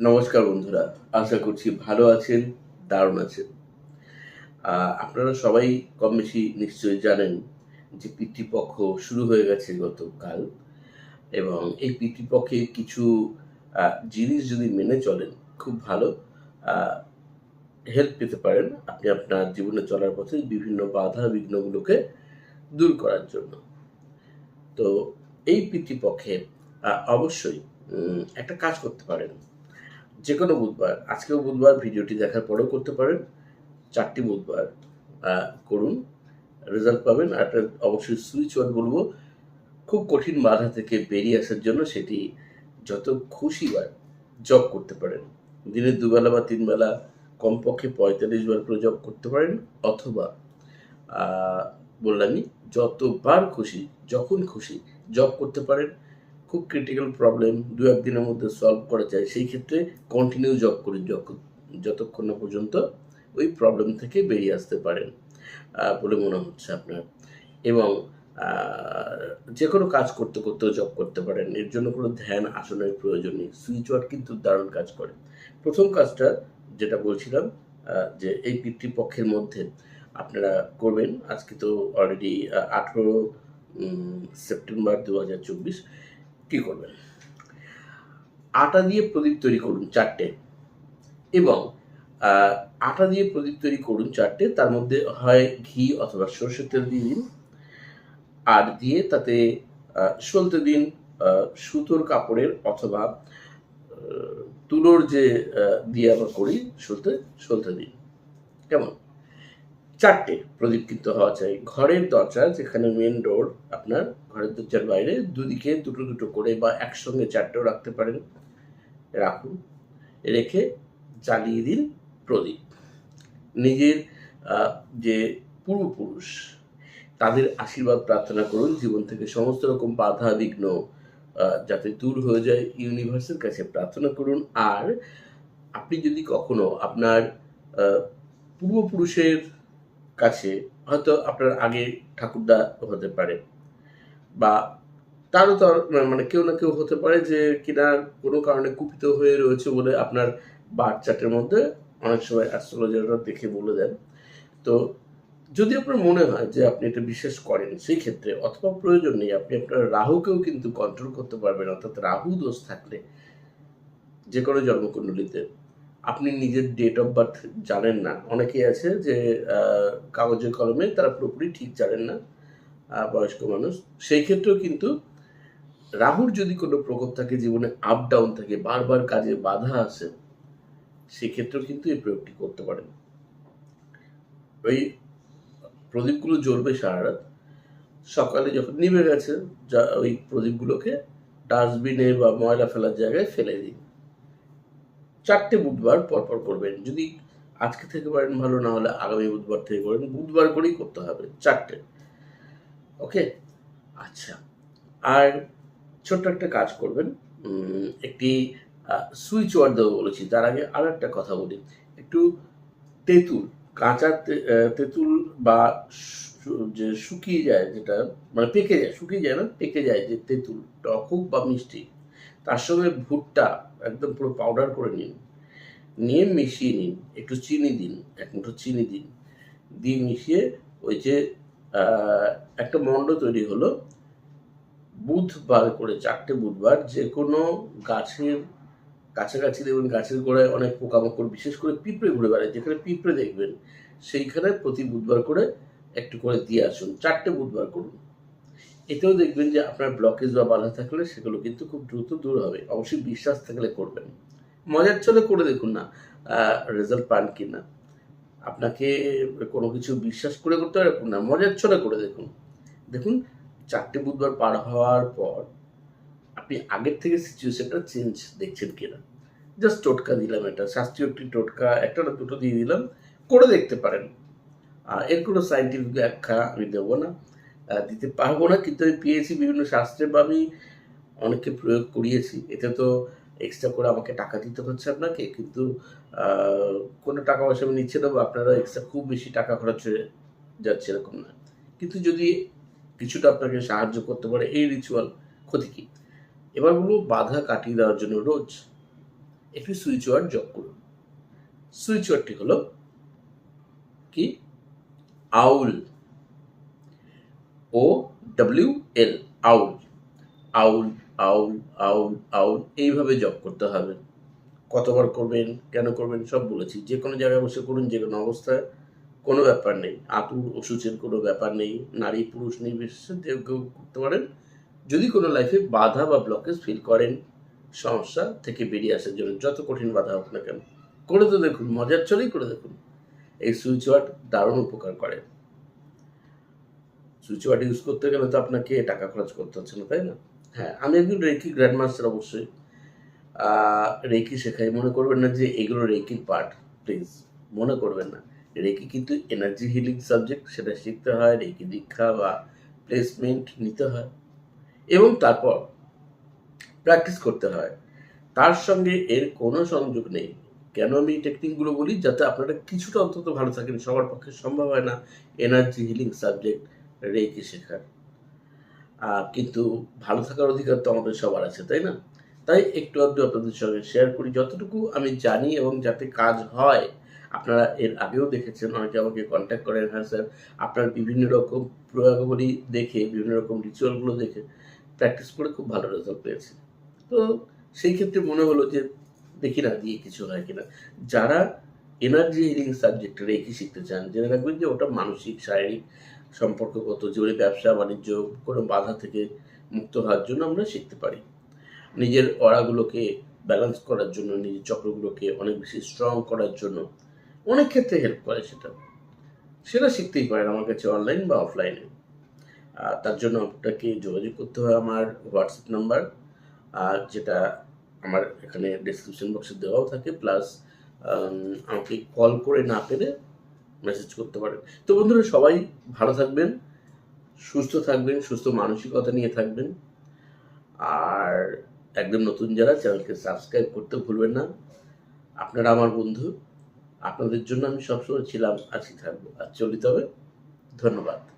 নমস্কার বন্ধুরা, আশা করছি ভালো আছেন, দারুণ আছেন। আপনারা সবাই কম বেশি নিশ্চয়ই জানেন যে পিতৃপক্ষ শুরু হয়ে গেছে গতকাল এবং এই পিতৃপক্ষে কিছু জিনিস যদি মেনে চলেন, খুব ভালো। হেল্প পেতে পারেন আপনি আপনার জীবনে চলার পথে বিভিন্ন বাধা বিঘ্নগুলোকে দূর করার জন্য। তো এই পিতৃপক্ষে অবশ্যই একটা কাজ করতে পারেন। যে কোনো বুধবার। আজকেও বুধবার, ভিডিওটি দেখার পরেও করতে পারেন। চারটি বুধবার করুন রেজাল্ট পাবেন। আর অবশ্যই সুইচ ওয়ার্ড বলব, খুব কঠিন বাধা থেকে বেরিয়ে আসার জন্য সেটি যত খুশিবার জব করতে পারেন। দিনে দুবেলা বা তিন বেলা কমপক্ষে পঁয়তাল্লিশ বার করে জব করতে পারেন, অথবা বললামই, যতবার খুশি, যখন খুশি জব করতে পারেন। খুব ক্রিটিক্যাল প্রবলেম দু একদিনের মধ্যে সলভ করা যায়। সেই ক্ষেত্রে কন্টিনিউ জব করে যতক্ষণ না পর্যন্ত ওই প্রবলেম থেকে বেরিয়ে আসতে পারেন বলে মনে হচ্ছে আপনার। এবং যে কোনো কাজ করতে করতেও জব করতে পারেন। এর জন্য কোনো ধ্যান আসনের প্রয়োজন নেই। সুইচ ওয়ার্ড কিন্তু দারুণ কাজ করে। প্রথম কাজটা যেটা বলছিলাম যে এই পিতৃপক্ষের মধ্যে আপনারা করবেন। আজকে তো অলরেডি আঠেরো সেপ্টেম্বর দু হাজার চব্বিশ। কী করবেন? আটা দিয়ে প্রদীপ তৈরি করুন চারটে এবং আটা দিয়ে প্রদীপ তৈরি করুন চারটে, তার মধ্যে হয় ঘি অথবা সর্ষের তেল দিয়ে দিন। আর দিয়ে তাতে সলতে দিন সুতোর কাপড়ের অথবা তুলোর যে দিয়ে আমরা করি সলতে সলতে দিন। কেমন? চারটে প্রদীপ হওয়া চাই। ঘরের দরজা, যেখানে মেন ডোর আপনার ঘরের দরজার বাইরে, দুদিকে দুটো দুটো করে বা একসঙ্গে চারটেও রাখতে পারেন। রাখুন। রেখে জ্বালিয়ে দিন প্রদীপ। নিজের যে পূর্বপুরুষ, তাদের আশীর্বাদ প্রার্থনা করুন। জীবন থেকে সমস্ত রকম বাধা, বিঘ্ন যাতে দূর হয়ে যায় ইউনিভার্সের কাছে প্রার্থনা করুন। আর আপনি যদি কখনো আপনার পূর্বপুরুষের কাছে, হয়তো আপনার আগে ঠাকুরদা হতে পারে। বা তারও তো মানে কেউ না কেউ হতে পারে যে কিনা কোনো কারণে কুপিত হয়ে রয়েছে বলে আপনার বার্থ চার্টের মধ্যে অনেক সময় অ্যাস্ট্রোলজাররা দেখে বলে দেন। তো যদি আপনার মনে হয় যে আপনি এটা বিশ্বাস করেন, সেই ক্ষেত্রে অথবা প্রয়োজন নেই, আপনি আপনার রাহুকেও কিন্তু কন্ট্রোল করতে পারবেন, অর্থাৎ রাহু দোষ থাকলে যে কোনো জন্মকুণ্ডলিতে। আপনি নিজের ডেট অফ বার্থ জানেন না। অনেকেই আছে যে আহ, কাগজে কলমে তারা পুরোপুরি ঠিক জানেন না বয়স্ক মানুষ। সেই ক্ষেত্রেও কিন্তু রাহুর যদি কোনো প্রকোপ থাকে জীবনে আপ ডাউন থাকে বারবার কাজে বাধা আসে সেক্ষেত্রেও কিন্তু এই প্রয়োগটি করতে পারেন। ওই প্রদীপগুলো জ্বলবে সারা রাত। সকালে যখন নিভে গেছে যা ওই প্রদীপগুলোকে ডাস্টবিনে বা ময়লা ফেলার জায়গায় ফেলে দিন। চারটে বুধবার পরপর করবেন। যদি আজকে থেকে পারেন ভালো, না হলে আগামী বুধবার থেকে করেন। বুধবার করেই করতে হবে, চারটে। ওকে? আচ্ছা। আর ছোট্ট একটা কাজ করবেন। একটি সুইচ ওয়ার্ড দেবো বলেছি। তার আগে আর একটা কথা বলি। একটু তেঁতুল, কাঁচা তেঁতুল বা যে শুকিয়ে যায় যেটা মানে পেকে যায়, শুকিয়ে যায় না, পেকে যায় যে তেঁতুল, টক হোক বা মিষ্টি। তার সঙ্গে ভুট্টা একদম পুরো পাউডার করে নিন। নিয়ে মিশিয়ে নিন, একটু চিনি দিন, এক মুঠো চিনি দিন। দিয়ে মিশিয়ে ওই যে একটা মণ্ড তৈরি হলো। বুধবার করে, চারটে বুধবার যে কোনো গাছের কাছাকাছি দেখবেন গাছের গোড়ায় অনেক পোকামাকড়, বিশেষ করে পিঁপড়ে ঘুরে বেড়ায়। যেখানে পিঁপড়ে দেখবেন, সেইখানে প্রতি বুধবার করে একটু করে দিয়ে আসুন। চারটে বুধবার করুন। এতেও দেখবেন যে আপনার ব্লকেজ বা বাধা থাকলে সেগুলো কিন্তু খুব দ্রুত দূর হবে। অবশ্যই বিশ্বাস থাকলে করবেন। মজার চলে করে দেখুন না রেজাল্ট পান কি না। আপনাকে কোনো কিছু বিশ্বাস করে করতে হবে না। মজার চলে করে দেখুন। দেখুন, চারটে বুধবার পার হওয়ার পর আপনি আগের থেকে সিচুয়েশনটা চেঞ্জ দেখছেন কিনা। জাস্ট টোটকা দিলাম এটা শাস্ত্রীয় একটি টোটকা, একটা না দুটো দিয়ে দিলাম, করে দেখতে পারেন। আর এর কোনো সাইন্টিফিক ব্যাখ্যা আমি দেবো না। দিতে পারব না, কিন্তু আমি পেয়েছি বিভিন্ন শাস্ত্রে বা আমি অনেককে প্রয়োগ করিয়েছি। এতে তো এক্সট্রা করে আমাকে টাকা দিতে হচ্ছে আপনাকে, কিন্তু কোনো টাকা পয়সা আমি নিচ্ছে না আপনারা এক্সট্রা খুব বেশি টাকা খরচ হয়ে যাচ্ছে এরকম না। কিন্তু যদি কিছুটা আপনাকে সাহায্য করতে পারে, এই রিচুয়াল ক্ষতি কি? এবার বলব, বাধা কাটিয়ে দেওয়ার জন্য রোজ একটি সুইচ ওয়ার্ড যোগ করুন। সুইচ ওয়ার্ডটি হলো কি? আউল। ও ডাব্লিউ এল আউল। আউল আউল আউল আউল, এইভাবে জব করতে হবে। কতবার করবেন, কেন করবেন, সব বলেছি। যে কোনো জায়গায় বসে করুন, যে কোনো অবস্থায়, কোনো ব্যাপার নেই। আতুর, অসুচের কোনো ব্যাপার নেই। নারী, পুরুষ, নির্বিশেষে কেউ কেউ করতে পারেন। যদি কোনো লাইফে বাধা বা ব্লকেজ ফিল করেন, সমস্যা থেকে বেরিয়ে আসার জন্য যত কঠিন বাধা হোক না কেন, করে তো দেখুন, মজার চলেই করে দেখুন। এই সুইচ ওয়ার্ড দারুণ উপকার করে। সুইচ ওয়ার্ড ইউজ করতে গেলে তো আপনাকে টাকা খরচ করতে হচ্ছে না, তাই না? হ্যাঁ আমি একজন রেকি গ্র্যান্ড মাস্টার অবশ্যই রেকি শেখাই। মনে করবেন না যে এগুলো রেকির পার্ট প্লিজ মনে করবেন না। রেকি কিন্তু এনার্জি হিলিং সাবজেক্ট সেটা শিখতে হয়, রেকি দীক্ষা বা প্লেসমেন্ট নিতে হয়। এবং তারপর প্র্যাকটিস করতে হয়। তার সঙ্গে এর কোনো সংযোগ নেই। কেন আমি এই টেকনিকগুলো বলি? যাতে আপনারা কিছুটা অন্তত ভালো থাকেন। সবার পক্ষে সম্ভব হয় না এনার্জি হিলিং সাবজেক্ট রেকি শেখার। কিন্তু ভালো থাকার অধিকার তো আমাদের সবার আছে, তাই না? তাই একটু আধটু আপনাদের সঙ্গে শেয়ার করি। যতটুকু আমি জানি এবং যাতে কাজ হয়, আপনারা এর আগেও দেখেছেন, অনেকে আমাকে কন্ট্যাক্ট করেন হ্যাঁ স্যার আপনার বিভিন্ন রকম প্রয়োগগুলি দেখে, বিভিন্ন রকম রিচুয়ালগুলো দেখে প্র্যাকটিস করে খুব ভালো রেজাল্ট পেয়েছি। তো সেই ক্ষেত্রে মনে হলো যে, দেখি না, দিয়ে কিছু হয় কিনা। যারা এনার্জি হিলিং সাবজেক্ট রেখে শিখতে চান, জেনে রাখবেন যে ওটা মানসিক, শারীরিক সম্পর্কগত যেগুলি ব্যবসা, বাণিজ্য কোনো বাধা থেকে মুক্ত হওয়ার জন্য আমরা শিখতে পারি। নিজের অরাগুলোকে ব্যালেন্স করার জন্য, নিজের চক্রগুলোকে অনেক বেশি স্ট্রং করার জন্য অনেক ক্ষেত্রে হেল্প করে সেটা। সেটা শিখতেই পারেন আমার কাছে অনলাইন বা অফলাইনে তার জন্য আপনাকে যোগাযোগ করতে হয় আমার হোয়াটসঅ্যাপ নাম্বার আর যেটা আমার এখানে ডিসক্রিপশন বক্সে দেওয়াও থাকে। প্লাস আমাকে কল করে না পেলে মেসেজ করতে পারেন। তো বন্ধুরা, সবাই ভালো থাকবেন, সুস্থ থাকবেন, সুস্থ মানসিকতা নিয়ে থাকবেন। আর একদম নতুন যারা, চ্যানেলকে সাবস্ক্রাইব করতে ভুলবেন না। আপনারা আমার বন্ধু, আপনাদের জন্য আমি সবসময় ছিলাম, আছি, থাকব, আর চলিত হবে ধন্যবাদ।